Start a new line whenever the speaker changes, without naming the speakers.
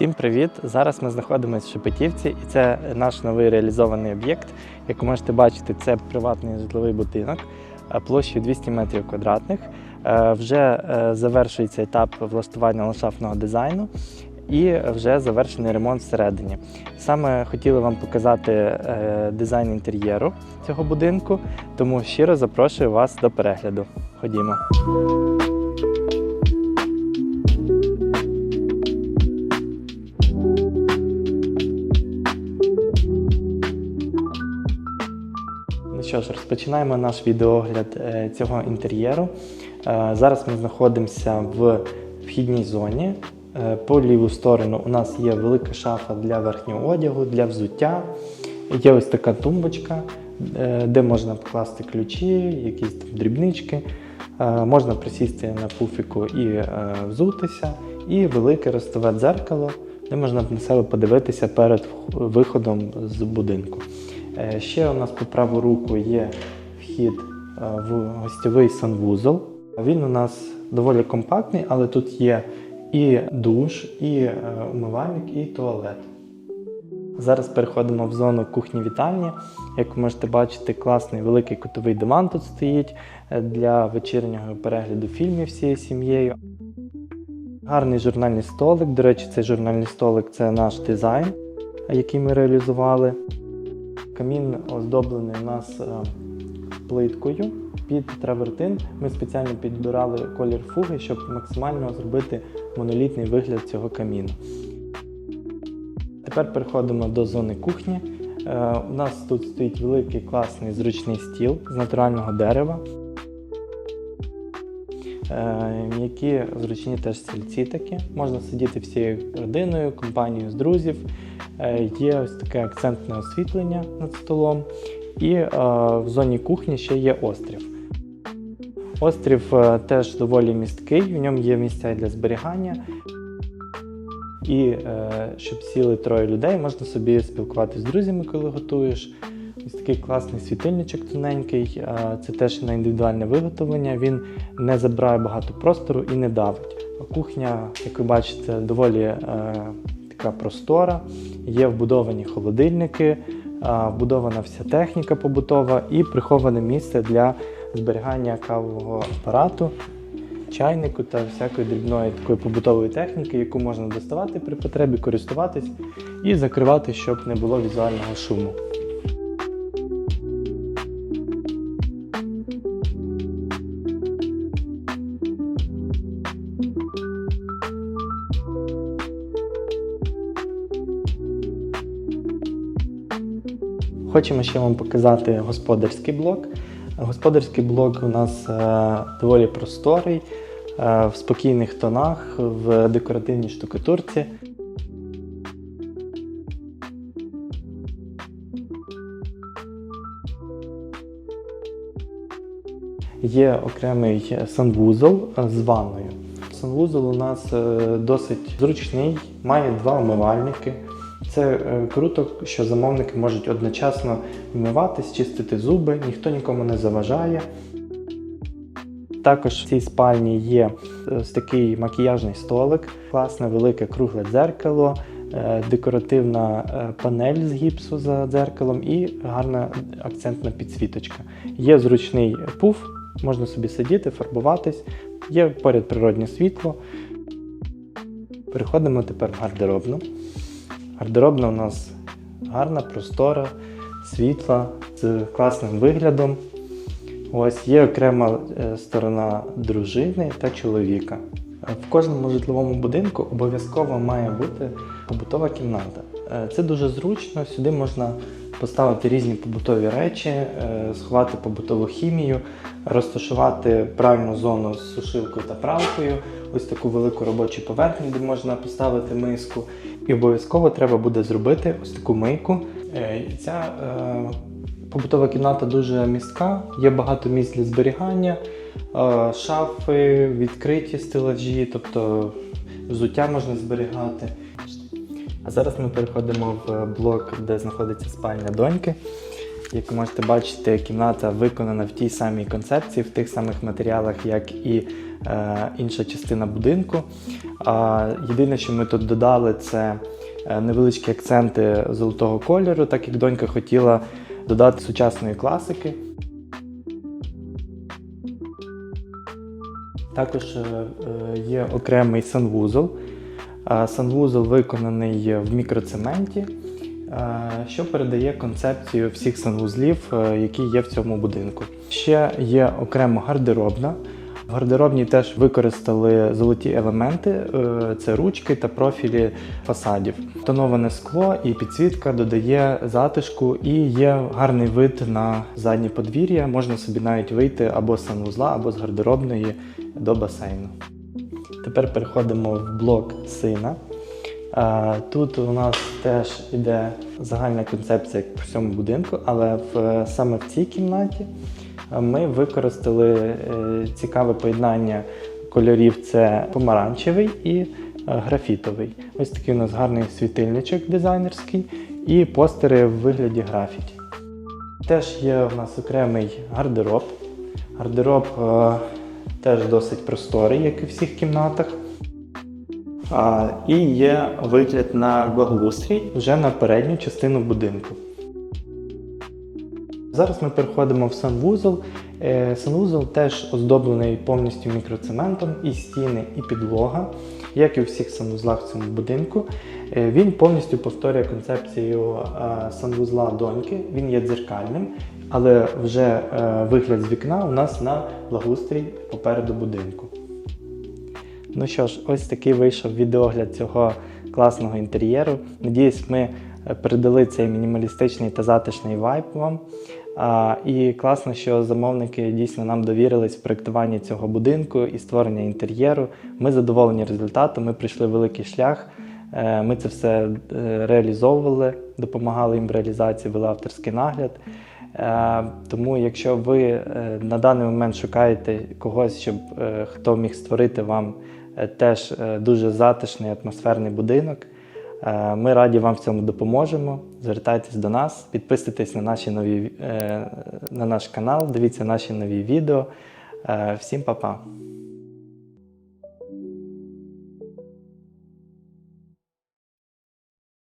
Всім привіт! Зараз ми знаходимося в Шепетівці, і це наш новий реалізований об'єкт. Як можете бачити, це приватний житловий будинок е, площею 200 метрів квадратних. Е, Вже е, завершується етап влаштування ландшафтного дизайну і вже завершений ремонт всередині. Саме хотіли вам показати дизайн інтер'єру цього будинку, тому щиро запрошую вас до перегляду. Ходімо. Що ж, розпочинаємо наш відеогляд е, цього інтер'єру. Е, Зараз ми знаходимося в вхідній зоні. Е, По ліву сторону у нас є велика шафа для верхнього одягу, для взуття. Є ось така тумбочка, де можна покласти ключі, якісь там дрібнички. Можна присісти на пуфіку і взутися. І велике ростове дзеркало, де можна на себе подивитися перед виходом з будинку. Е, Ще у нас по праву руку є вхід е, в гостьовий санвузол. Він у нас доволі компактний, але тут є і душ, і е, умивальник, і туалет. Зараз переходимо в зону кухні-вітальні. Як ви можете бачити, класний великий кутовий диван тут стоїть для вечірнього перегляду фільмів всією сім'єю. Гарний журнальний столик. До речі, цей журнальний столик це наш дизайн, який ми реалізували. Камін оздоблений у нас е, плиткою під травертин. Ми спеціально підбирали колір фуги, щоб максимально зробити монолітний вигляд цього каміну. Тепер переходимо до зони кухні. Е, У нас тут стоїть великий класний зручний стіл з натурального дерева. Е, М'які зручні теж стільці такі. Можна сидіти всією родиною, компанією з друзів. Е, Є ось таке акцентне освітлення над столом. І е, в зоні кухні ще є острів. Острів е, теж доволі місткий, в ньому є місця для зберігання. І щоб сіли троє людей, можна собі спілкуватися з друзями, коли готуєш. Ось такий класний світильничок тоненький. Це теж на індивідуальне виготовлення. Він не забирає багато простору і не давить. Кухня, як ви бачите, доволі така простора. Є вбудовані холодильники, е, вбудована вся техніка побутова і приховане місце для зберігання кавового апарату, чайнику та всякої дрібної такої побутової техніки, яку можна доставати при потребі, користуватись і закривати, щоб не було візуального шуму. Хочемо ще вам показати господарський блок. Господарський блок у нас е, доволі просторий, е, в спокійних тонах, в декоративній штукатурці. Є окремий санвузол з ванною. Санвузол у нас е, досить зручний, має два умивальники. Це е, круто, що замовники можуть одночасно вмиватись, чистити зуби, ніхто нікому не заважає. Також в цій спальні є ось такий макіяжний столик, класне велике кругле дзеркало, е, декоративна е, панель з гіпсу за дзеркалом і гарна акцентна підсвіточка. Є зручний пуф, можна собі сидіти, фарбуватись, є поряд природнє світло. Переходимо тепер в гардеробну. Гардеробна у нас гарна, простора, світла з класним виглядом. Ось є окрема е, сторона дружини та чоловіка. В кожному житловому будинку обов'язково має бути побутова кімната. Е, Це дуже зручно. Сюди можна поставити різні побутові речі, е, сховати побутову хімію, розташувати правильну зону з сушилкою та пралкою, ось таку велику робочу поверхню, де можна поставити миску. І обов'язково треба буде зробити ось таку мийку. Е, Ця е, побутова кімната дуже містка, є багато місць для зберігання, шафи, відкриті стелажі, тобто взуття можна зберігати. Зараз ми переходимо в блок, де знаходиться спальня доньки. Як ви можете бачити, кімната виконана в тій самій концепції, в тих самих матеріалах, як і е, інша частина будинку. А єдине, що ми тут додали, це е, невеличкі акценти золотого кольору, так як донька хотіла додати сучасної класики. Також е, е, є окремий санвузол. Санвузол виконаний в мікроцементі, е, що передає концепцію всіх санвузлів, е, які є в цьому будинку. Ще є окремо гардеробна. В гардеробній теж використали золоті елементи: е, це ручки та профілі фасадів. Тоноване скло і підсвітка додає затишку і є гарний вид на заднє подвір'я. Можна собі навіть вийти або з санвузла, або з гардеробної до басейну. Тепер переходимо в блок сина. Тут у нас теж іде загальна концепція по всьому будинку, але в, саме в цій кімнаті ми використали е, цікаве поєднання кольорів: це помаранчевий і е, графітовий. Ось такий у нас гарний світильничок дизайнерський і постери в вигляді графіті. Теж є у нас окремий гардероб. Гардероб е, теж досить просторий, як і в всіх кімнатах. А, і є вигляд на благоустрій вже на передню частину будинку. Зараз ми переходимо в санвузол. Е, Санвузол теж оздоблений повністю мікроцементом, і стіни, і підлога, як і у всіх санвузлах в цьому будинку. Е, Він повністю повторює концепцію е, санвузла доньки. Він є дзеркальним, але вже е, вигляд з вікна у нас на благоустрій попереду будинку. Ну що ж, ось такий вийшов відеогляд цього класного інтер'єру. Надіюсь, ми передали цей мінімалістичний та затишний вайб вам. І класно, що замовники дійсно нам довірились в проєктуванні цього будинку і створення інтер'єру. Ми задоволені результатом, ми пройшли великий шлях. Е, Ми це все е, реалізовували, допомагали їм в реалізації, вели авторський нагляд. Е, Тому, якщо ви на даний момент шукаєте когось, щоб хто міг створити вам теж дуже затишний атмосферний будинок, ми раді вам в цьому допоможемо. Звертайтесь до нас, підписуйтесь на, наші нові, е, на наш канал, дивіться наші нові відео. Е, Всім па-па!